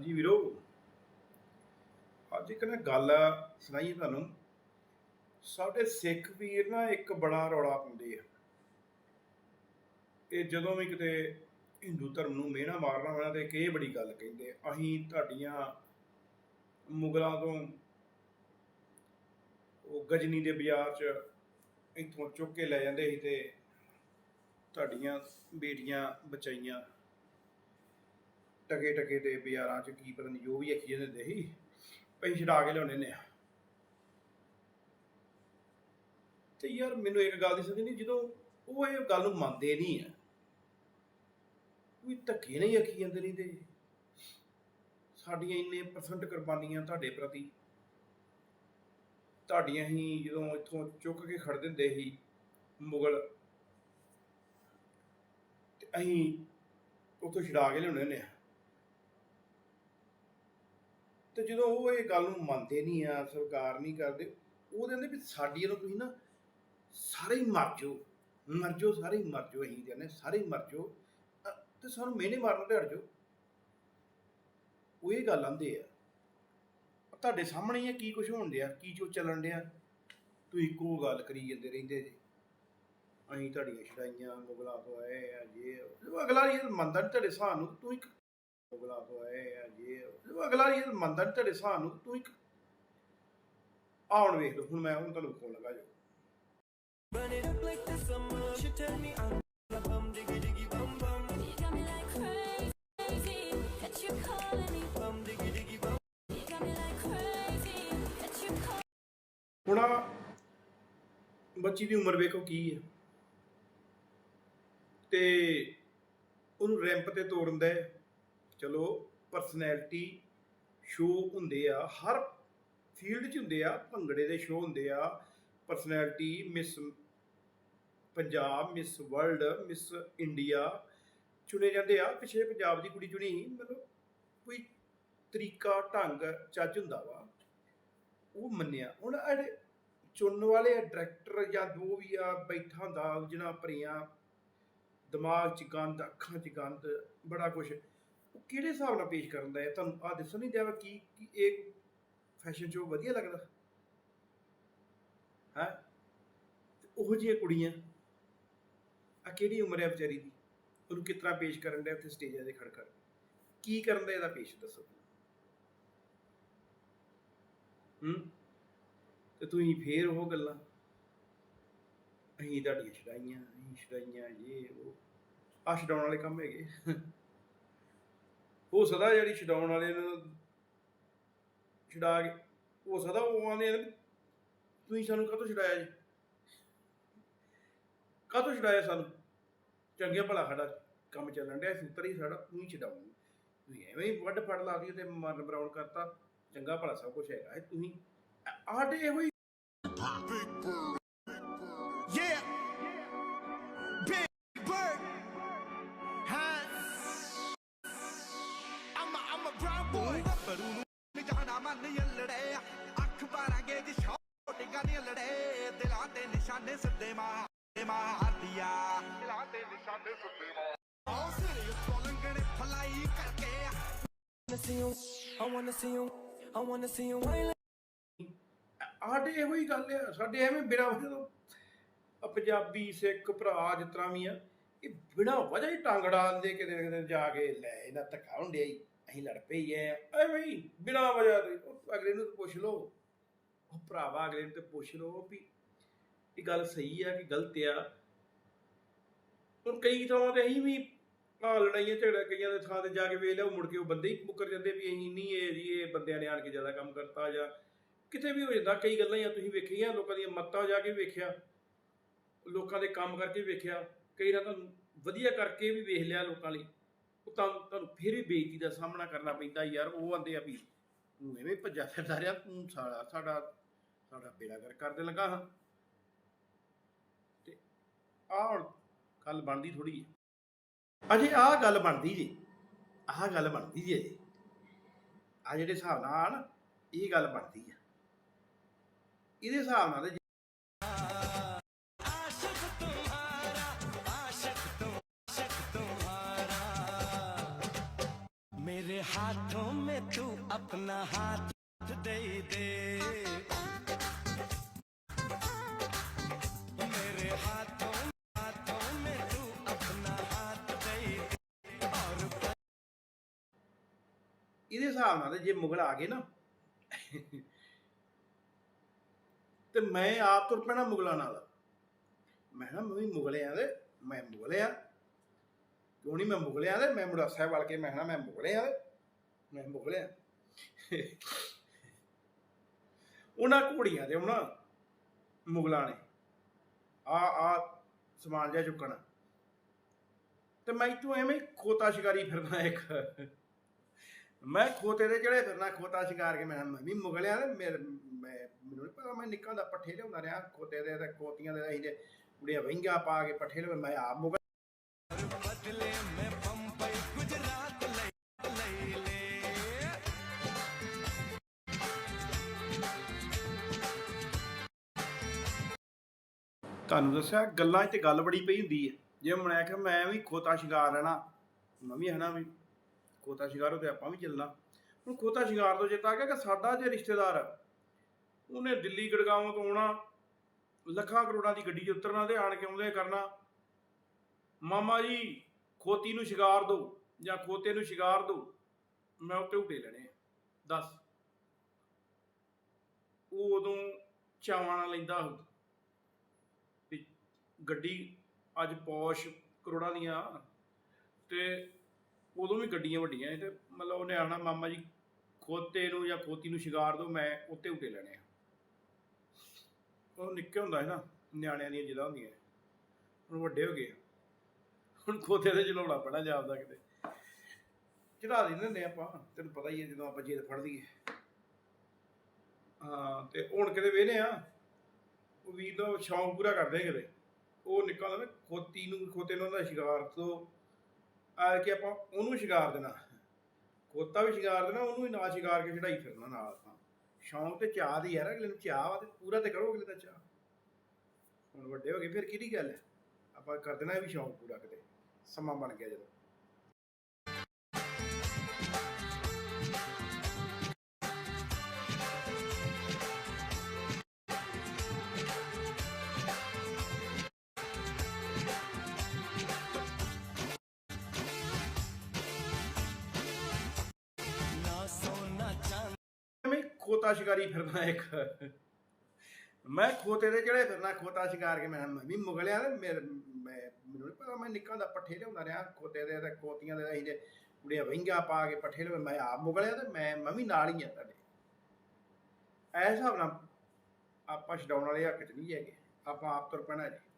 ਹਾਂਜੀ ਵੀਰੋ। ਅੱਜ ਇੱਕ ਨਾ ਗੱਲ ਸੁਣਾਈਏ ਤੁਹਾਨੂੰ। ਸਾਡੇ ਸਿੱਖ ਵੀਰ ਨਾ ਇੱਕ ਬੜਾ ਰੌਲਾ ਪਾਉਂਦੇ ਆ। ਇਹ ਜਦੋਂ ਵੀ ਕਿਤੇ ਹਿੰਦੂ ਧਰਮ ਨੂੰ ਮਿਹਣਾ ਮਾਰਨਾ ਹੋਣਾ ਤੇ ਇਹ ਬੜੀ ਗੱਲ ਕਹਿੰਦੇ ਅਸੀਂ ਤੁਹਾਡੀਆਂ ਮੁਗਲਾਂ ਤੋਂ ਉਹ ਗਜਨੀ ਦੇ ਬਾਜ਼ਾਰ 'ਚ ਇੱਥੋਂ ਚੁੱਕ ਕੇ ਲੈ ਜਾਂਦੇ ਸੀ ਤੇ ਤੁਹਾਡੀਆਂ ਬੇਟੀਆਂ ਬਚਾਈਆਂ। ਟਕੇ ਟਕੇ ਤੇ ਬਾਜ਼ਾਰਾਂ 'ਚ ਕੀ ਪਤਾ ਨਹੀਂ ਜੋ ਵੀ ਅਖੀ ਜਾਂਦੇ ਸੀ ਪਈ ਛਡਾ ਕੇ ਲਿਆਉਣੇ ਨੇ ਤੇ ਯਾਰ ਮੈਨੂੰ ਇੱਕ ਗੱਲ ਦੀ ਸਮਝ ਨਹੀਂ, ਜਦੋਂ ਉਹ ਇਹ ਗੱਲ ਨੂੰ ਮੰਨਦੇ ਨਹੀਂ ਆ, ਕੋਈ ਧੱਕੇ ਨਹੀਂ ਅਖੀ ਜਾਂਦੇ ਰਹਿੰਦੇ ਸਾਡੀਆਂ ਇੰਨੇ ਪਰਸੈਂਟ ਕੁਰਬਾਨੀਆਂ ਤੁਹਾਡੇ ਪ੍ਰਤੀ, ਤੁਹਾਡੀਆਂ ਹੀ ਜਦੋਂ ਇੱਥੋਂ ਚੁੱਕ ਕੇ ਖੜ ਦਿੰਦੇ ਸੀ ਮੁਗਲ, ਤੇ ਅਸੀਂ ਉਥੋਂ ਛਡਾ ਕੇ ਲਿਆਉਣੇ ਹੁੰਦੇ ਆ। ਤੇ ਜਦੋਂ ਉਹ ਇਹ ਗੱਲ ਨੂੰ ਮੰਨਦੇ ਨਹੀਂ ਆ ਸਰਕਾਰ ਨਹੀਂ ਕਰਦੇ, ਉਹ ਕਹਿੰਦੇ ਵੀ ਸਾਡੀ ਨੂੰ ਤੁਸੀਂ ਨਾ ਸਾਰੇ ਹੀ ਮਰ ਜਾਓ ਮਰ ਜਾਓ, ਸਾਰੇ ਹੀ ਮਰ ਜਾਓ ਅਸੀਂ ਕਹਿੰਦੇ, ਸਾਰੇ ਹੀ ਮਰ ਜਾਓ ਤੇ ਸਾਨੂੰ ਮਿਹਨੇ ਮਾਰਨ ਤੇ ਹਟ ਜਾਓ। ਉਹ ਇਹ ਗੱਲ ਆਂਦੇ ਆ, ਤੁਹਾਡੇ ਸਾਹਮਣੇ ਹੀ ਕੀ ਕੁਝ ਹੋਣ ਡਿਆ, ਕੀ ਜੋ ਚੱਲਣ ਡਿਆ, ਤੁਸੀਂ ਇੱਕੋ ਗੱਲ ਕਰੀ ਜਾਂਦੇ ਰਹਿੰਦੇ ਜੀ। ਅਸੀਂ ਤੁਹਾਡੀਆਂ ਛੜਾਈਆਂ ਮੁਗਲਾਂ ਤੋਂ ਆਏ ਆ, ਜੇ ਅਗਲਾ ਇਹ ਮੰਨਦਾ ਨਹੀਂ ਤੁਹਾਡੇ ਹਿਸਾਬ ਨੂੰ ਤੂੰ ਇੱਕ ਮੁਗਲਾਂ ਤੋਂ ਆਏ ਆ ਜੇ ਉਹ ਅਗਲਾ ਇਹ ਮੰਨਦਾ ਨਹੀਂ ਤੁਹਾਡੇ ਹਿਸਾਬ ਨੂੰ ਤੂੰ ਇੱਕ ਆਉਣ ਵੇਖ ਲਓ ਹੁਣ ਮੈਂ ਹੁਣ ਤੁਹਾਨੂੰ ਫੋਨ ਲਗਾ ਜੋ Burn it up like the summer. She tell me I'm a bum, diggy diggy bum bum, You got me like crazy that you're calling me. bum diggy diggy bum. You got me like crazy that you're calling ਹੁਣ ਬੱਚੀ ਦੀ ਉਮਰ ਵੇਖੋ ਕੀ ਹੈ ਤੇ ਉਹਨੂੰ ramp ਤੇ ਤੋੜਨ ਦਾ ਹੈ। ਚਲੋ ਪਰਸਨੈਲਿਟੀ ਸ਼ੋਅ ਹੁੰਦੇ ਆ, ਹਰ ਫੀਲਡ 'ਚ ਹੁੰਦੇ ਆ, ਭੰਗੜੇ ਦੇ ਸ਼ੋਅ ਹੁੰਦੇ ਆ personality miss Punjab miss world miss India ਚੁਣੇ ਜਾਂਦੇ ਆ। ਪਿਛੇ ਪੰਜਾਬ ਦੀ ਕੁੜੀ ਚੁਣੀ, ਮਤਲਬ ਕੋਈ ਤਰੀਕਾ, ਢੰਗ, ਚੱਜ ਹੁੰਦਾ ਵਾ, ਉਹ ਮੰਨਿਆ। ਹੁਣ ਆਹ ਚੁਣਨ ਵਾਲੇ ਡਾਇਰੈਕਟਰ ਜਾਂ ਦੋ ਵੀ ਆ, ਬੈਠਾ ਹੁੰਦਾ, ਜਿਹਨਾਂ ਭਰੀਆਂ ਦਿਮਾਗ 'ਚ ਗੰਦ, ਅੱਖਾਂ 'ਚ ਗੰਦ, ਬੜਾ ਕੁਝ ਉਹ ਕਿਹੜੇ ਹਿਸਾਬ ਨਾਲ ਪੇਸ਼ ਕਰਨ ਦਾ ਹੈ? ਤੁਹਾਨੂੰ ਆ ਦਿਸਣ ਨਹੀਂ ਦਿਆ ਕੀ ਕੀ ਇਹ ਫੈਸ਼ਨ ਸ਼ੋ ਵਧੀਆ ਲੱਗਦਾ? ਹੈ? ਉਹ ਜਿਹੀਆਂ ਕੁੜੀਆਂ ਆ ਕਿਹੜੀ ਉਮਰ ਹੈ ਵਿਚਾਰੀ ਦੀ? ਉਹਨੂੰ ਕਿਸ ਪੇਸ਼ ਕਰਨ ਦਾ ਉੱਥੇ ਸਟੇਜਾਂ ਤੇ ਖੜ ਖੜ ਕੀ ਕਰਨ ਦਾ ਇਹਦਾ ਪੇਸ਼ ਦੱਸੋ? ਹੂੰ? ਤੇ ਤੁਸੀਂ ਫੇਰ ਉਹ ਗੱਲਾਂ। ਅਸੀਂ ਤੁਹਾਡੀਆਂ ਛਡਾਈਆਂ, ਅਸੀਂ ਛਡਾਈਆਂ, ਇਹ, ਉਹ। ਆ ਛਡਾਉਣ ਵਾਲੇ ਕੰਮ ਹੈਗੇ। ਉਹ ਸਦਾ ਜਿਹੜੀ ਛਡਾਉਣ ਵਾਲੇ ਨੂੰ, ਛਡਾ ਕੇ, ਉਹ ਸਦਾ ਉਹ ਆਂਦੇ ਆ ਤੁਸੀਂ ਸਾਨੂੰ ਕਾਹਤੋਂ ਛਡਾਇਆ ਜੀ? ਕਾਹਤੋਂ ਛਡਾਇਆ ਸਾਨੂੰ? ਚੰਗਿਆ ਭਲਾ ਸਾਡਾ ਕੰਮ ਚੱਲਣ ਡਿਆ ਸੂਤਰ ਹੀ ਸਾਡਾ ਤੂੰ ਹੀ ਛਡਾਉਂ ਤੁਸੀਂ ਐਵੇਂ ਹੀ ਵੱਡ ਫੜ ਲਾ ਦੀ ਤੇ ਮਰਨ ਬਰਾਉਣ ਕਰਤਾ, ਚੰਗਾ ਭਲਾ ਸਭ ਕੁਝ ਹੈਗਾ ਇਹ ਤੁਸੀਂ ਆਡੇ ਇਹੋ ਹੀ ਮੰਨ ਯੱਲੜੇ ਅੱਖ ਬਾਰਾਂਗੇ ਦੀ ਸ਼ੌਟਿੰਗਾਂ ਨੀ ਲੜੇ। ਦਿਲਾਂ ਤੇ ਨਿਸ਼ਾਨੇ ਸਿੱਧੇ ਮਾਰ ਮਾਰਦੀਆ ਦਿਲਾਂ ਤੇ ਨਿਸ਼ਾਨੇ ਸਿੱਧੇ ਮਾਰ। ਆਉ ਸਿਰ ਉੱਤੋਂ ਲੰਗਣੇ ਫਲਾਈ ਕਰਕੇ I wanna see you, I wanna see you, I wanna see you. whine ਆਡੇ ਇਹੋ ਹੀ ਗੱਲ ਆ ਸਾਡੇ ਐਵੇਂ ਬਿਨਾਂ ਵਜ੍ਹਾ ਤੋਂ। ਆ ਪੰਜਾਬੀ ਸਿੱਖ ਭਰਾ ਜਿਸ ਤਰ੍ਹਾਂ ਵੀ ਆ ਇਹ ਬਿਨਾਂ ਵਜ੍ਹਾ ਹੀ ਟੰਗ ਡਾਲਦੇ ਕਿਤੇ ਨਾ ਕਿਤੇ ਜਾ ਕੇ ਲੈ ਇਹਨਾਂ ਧੱਕਾ ਹੁੰਦਿਆ ਹੀ ਅਸੀਂ ਲੜ ਪਈ ਐ। ਐਵੇਂ ਹੀ ਬਿਨਾਂ ਵਜ੍ਹਾ ਦੇ। ਉਹ ਅਗਲੇ ਨੂੰ ਪੁੱਛ ਲਓ। ਉਹ ਭਰਾਵਾ ਅਗਲੇ ਨੂੰ ਤੇ ਪੁੱਛ ਲਓ ਵੀ ਇਹ ਗੱਲ ਸਹੀ ਆ ਕਿ ਗਲਤ ਆ। ਹੁਣ ਕਈ ਥਾਵਾਂ ਤੇ ਅਸੀਂ ਵੀ ਆ ਲੜਾਈਆਂ ਝਗੜਾ ਕਈਆਂ ਦੇ ਥਾਂ ਤੇ ਜਾ ਕੇ ਵੇਖ ਲਿਆ ਮੁੜ ਕੇ ਉਹ ਬੰਦੇ ਹੀ ਮੁੱਕਰ ਜਾਂਦੇ ਵੀ ਅਸੀਂ ਨਹੀਂ ਇਹ ਜੀ ਇਹ ਬੰਦਿਆਂ ਨੇ ਆਣ ਕੇ ਜ਼ਿਆਦਾ ਕੰਮ ਕਰਤਾ ਜਾਂ ਕਿਤੇ ਵੀ ਹੋ ਜਾਂਦਾ। ਕਈ ਗੱਲਾਂ ਜਾਂ ਤੁਸੀਂ ਵੇਖੀਆਂ, ਲੋਕਾਂ ਦੀਆਂ ਮੱਤਾਂ ਜਾ ਕੇ ਵੇਖਿਆ। ਲੋਕਾਂ ਦੇ ਕੰਮ ਕਰਕੇ ਵੇਖਿਆ। ਕਈ ਨਾ ਤੁਹਾਨੂੰ ਵਧੀਆ ਕਰਕੇ ਵੀ ਵੇਖ ਲਿਆ ਲੋਕਾਂ ਲਈ। ਉਹ ਤਾਂ ਤੁਹਾਨੂੰ ਫਿਰ ਵੀ ਬੇਇੱਜ਼ਤੀ ਦਾ ਸਾਹਮਣਾ ਕਰਨਾ ਪੈਂਦਾ ਯਾਰ, ਉਹ ਆਂਦੇ ਆ ਵੀ ਤੂੰ ਐਵੇਂ ਭੱਜਾ ਫਿਰਦਾ ਰਿਹਾ, ਤੂੰ ਸਾਡਾ ਸਾਡਾ ਸਾਡਾ ਬੇੜਾ ਕਰ ਕਰਦੇ ਲੱਗਾ ਹਾਂ। ਤੇ ਆਹ ਗੱਲ ਬਣਦੀ ਥੋੜੀ ਹੈ ਅਜੇ ਆਹ ਗੱਲ ਬਣਦੀ ਜੀ, ਆਹ ਗੱਲ ਬਣਦੀ ਜੀ ਅਜੇ। ਆ ਜਿਹੜੇ ਹਿਸਾਬ ਨਾਲ ਆ ਨਾ ਇਹ ਗੱਲ ਬਣਦੀ ਆ। ਇਹਦੇ ਹਿਸਾਬ ਨਾਲ मेरे हाथों में तू अपना हाथ दे दे मेरे हाथों हाथों में तू अपना हाथ दे दे और ਇਹਦੇ ਹਿਸਾਬ ਨਾਲ ਤੇ ਜੇ ਮੁਗਲ ਆ ਗਏ ਨਾ ਤੇ ਮੈਂ ਆਪ ਤੁਰ ਪੈਣਾ ਮੁਗਲਾਂ ਨਾਲ ਮੈਂ ਨਾ ਮੈਂ ਵੀ ਮੁਗਲਿਆਂ ਦੇ ਮੈਂ ਮੁਗਲਿਆ ਕਿਉਂ ਨਹੀਂ ਮੈਂ ਮੁਗਲਿਆਂ ਦੇ, ਮੈਂ ਮੁੜਾ ਸਾਹਿਬ ਵਾਲ ਕੇ ਮੈਂ ਨਾ ਮੈਂ ਮੁਗਲਿਆਂ ਦੇ। ਮੈਂ ਮੁਗਲਿਆ। ਉਹਨਾਂ ਘੋੜੀਆਂ ਦੇ ਉਹਨਾਂ ਮੁਗਲਾਂ ਨੇ। ਆ ਆ ਸਮਾਨ ਜਿਹਾ ਚੁੱਕਣਾ। ਤੇ ਮੈਂ ਤੂੰ ਐਵੇਂ ਖੋਤਾ ਸ਼ਿਕਾਰੀ ਫਿਰਦਾ ਇੱਕ। ਮੈਂ ਖੋਤੇ ਦੇ ਜਿਹੜੇ ਫਿਰਨਾ ਖੋਤਾ ਸ਼ਿਕਾਰ ਕੇ ਮੈਂ ਮੈਂ ਵੀ ਮੁਗਲਿਆ ਤੇ ਮੇਰੇ, ਮੈਂ, ਮੈਨੂੰ ਨਹੀਂ ਪਤਾ, ਮੈਂ ਨਿੱਕਾ ਦਾ ਪੱਠੇ ਲਿਆਉਂਦਾ ਰਿਹਾ, ਖੋਤੇ ਦੇ ਤੇ ਖੋਤੀਆਂ ਦੇ ਅਸੀਂ ਦੇ ਕੁੜੀਆਂ ਵਹਿੰਗਾ ਪਾ ਕੇ ਪੱਠੇ ਲਿਆ ਮੈਂ ਆਪ ਮੁਗਲ बदले में बम्बई गुजरात ले ले ले ਤੁਹਾਨੂੰ ਦੱਸਿਆ ਗੱਲਾਂ 'ਚ ਤੇ ਗੱਲ ਬੜੀ ਪਈ ਹੁੰਦੀ ਹੈ ਜੇ ਮੈਂ ਕਿਹਾ ਮੈਂ ਵੀ ਖੋਤਾ ਸ਼ਿਕਾਰ ਰਹਿਣਾ ਮੈਂ ਵੀ ਹਨਾ ਵੀ ਖੋਤਾ ਸ਼ਿਕਾਰ ਹੋ ਤੇ ਆਪਾਂ ਵੀ ਚੱਲਣਾ ਹੁਣ ਖੋਤਾ ਸ਼ਿਕਾਰ ਤੋਂ ਚੇਤਾ ਆ ਗਿਆ ਕਿ ਸਾਡਾ ਜੇ ਰਿਸ਼ਤੇਦਾਰ ਆ, ਉਹਨੇ ਦਿੱਲੀ ਗੜਗਾਵਾਂ ਤੋਂ ਆਉਣਾ ਲੱਖਾਂ ਕਰੋੜਾਂ ਦੀ ਗੱਡੀ 'ਚ ਉਤਰਨਾ ਤੇ ਆਣ ਕੇ ਆਉਂਦੇ ਕਰਨਾ ਮਾਮਾ ਜੀ ਖੋਤੀ ਨੂੰ ਸ਼ਿਕਾਰ ਦਿਓ ਜਾਂ ਖੋਤੇ ਨੂੰ ਸ਼ਿਕਾਰ ਦਿਓ ਮੈਂ ਉੱਤੇ ਉਡੇ ਲੈਣੇ ਆ। ਦੱਸ। ਉਹ ਉਦੋਂ ਚਾਵਾਂ ਲੈਂਦਾ ਵੀ ਗੱਡੀ ਅੱਜ ਪੌਸ਼ ਕਰੋੜਾਂ ਦੀਆਂ ਤੇ ਉਦੋਂ ਵੀ ਗੱਡੀਆਂ ਵੱਡੀਆਂ ਸੀ ਤੇ ਮਤਲਬ ਉਹਨੇ ਆਖਣਾ, ਮਾਮਾ ਜੀ ਖੋਤੇ ਨੂੰ ਜਾਂ ਖੋਤੀ ਨੂੰ ਸ਼ਿਕਾਰ ਦੋ, ਮੈਂ ਉੱਤੇ ਉੱਤੇ ਲੈਣੇ ਆ। ਉਹ ਨਿੱਕੇ ਹੁੰਦਾ ਸੀ ਨਾ, ਨਿਆਣਿਆਂ ਦੀਆਂ ਜਿੱਦਾਂ ਹੁੰਦੀਆਂ। ਹੁਣ ਵੱਡੇ ਹੋ ਗਏ ਆ। ਹੁਣ ਖੋਤੇ ਤੇ ਚਲਾਉਣਾ ਪੈਣਾ ਜਾਪਦਾ ਕਿਤੇ। ਚੜਾ ਦਿੰਦੇ ਹੁੰਦੇ ਆਪਾਂ, ਤੈਨੂੰ ਪਤਾ ਹੀ ਹੈ ਜਦੋਂ ਆਪਾਂ ਜੇਦ ਫੜ ਲਈਏ। ਹਾਂ, ਤੇ ਹੁਣ ਕਿਤੇ ਵੇਹਨੇ ਆ। ਉਹ ਵੀਰ ਦਾ ਸ਼ੌਂਕ ਪੂਰਾ ਕਰਦੇ ਕਿਤੇ। ਉਹ ਨਿੱਕਾ ਨਾ, ਖੋਤੀ ਨੂੰ, ਖੋਤੇ ਨੂੰ ਉਹਦਾ ਸ਼ਿਕਾਰ ਤੋਂ ਆ ਕੇ ਆਪਾਂ ਉਹਨੂੰ ਸ਼ਿਕਾਰ ਦੇਣਾ। ਖੋਤਾ ਵੀ ਸ਼ਿਕਾਰ ਦੇਣਾ, ਉਹਨੂੰ ਵੀ ਨਾਲ ਸ਼ਿਕਾਰ ਕੇ ਚੜਾਈ ਫਿਰਨਾ ਨਾਲ ਆਪਾਂ। ਸ਼ੌਂਕ ਤੇ ਚਾਹ ਦੀ ਯਾਰ, ਅਗਲੇ ਨੂੰ ਚਾਹ ਵਾ ਤੇ ਪੂਰਾ ਤੇ ਕਰੋ ਅਗਲੇ ਦਾ ਚਾਹ ਹੁਣ ਵੱਡੇ ਹੋ ਗਏ, ਫਿਰ ਕਿਹੜੀ ਗੱਲ ਹੈ? ਆਪਾਂ ਕਰ ਦੇਣਾ ਵੀ ਸ਼ੌਂਕ ਪੂਰਾ ਕਿਤੇ। ਸਮਾਂ ਬਣ ਗਿਆ ਜਦੋਂ ना सोना चांदी ਮੈਂ ਖੋਤਾ ਸ਼ਿਕਾਰੀ ਫਿਰਨਾ ਇੱਕ ਮੈਂ ਖੋਤੇ ਦੇ ਜਿਹੜੇ ਫਿਰਨਾ, ਖੋਤਾ ਸ਼ਿਕਾਰ ਕੇ ਮੈਂ ਮੈਂ ਵੀ ਮੁਗਲਿਆ ਤੇ ਮੇਰੇ, ਮੈਂ, ਮੈਨੂੰ ਨਹੀਂ ਪਤਾ, ਮੈਂ ਨਿੱਕਾ ਦਾ ਪੱਠੇ ਲਿਆਉਂਦਾ ਰਿਹਾ, ਖੋਤੇ ਦੇ ਤੇ ਖੋਤੀਆਂ ਦੇ ਅਸੀਂ ਦੇ ਕੁੜੀਆਂ ਵਹਿੰਗਾ ਪਾ ਕੇ ਪੱਠੇ ਲਿਆਉਂਦੇ, ਮੈਂ ਆਪ ਮੁਗਲਿਆ ਤੇ ਮੈਂ ਮੈਂ ਵੀ ਨਾਲ ਹੀ ਆ ਤੁਹਾਡੇ। ਐਸ ਹਿਸਾਬ ਨਾਲ ਆਪਾਂ ਛਡਾਉਣ ਵਾਲੇ ਹੱਕ ਚ ਨਹੀਂ ਹੈਗੇ, ਆਪਾਂ ਆਪ ਤੁਰ ਪੈਣਾ ਜੀ।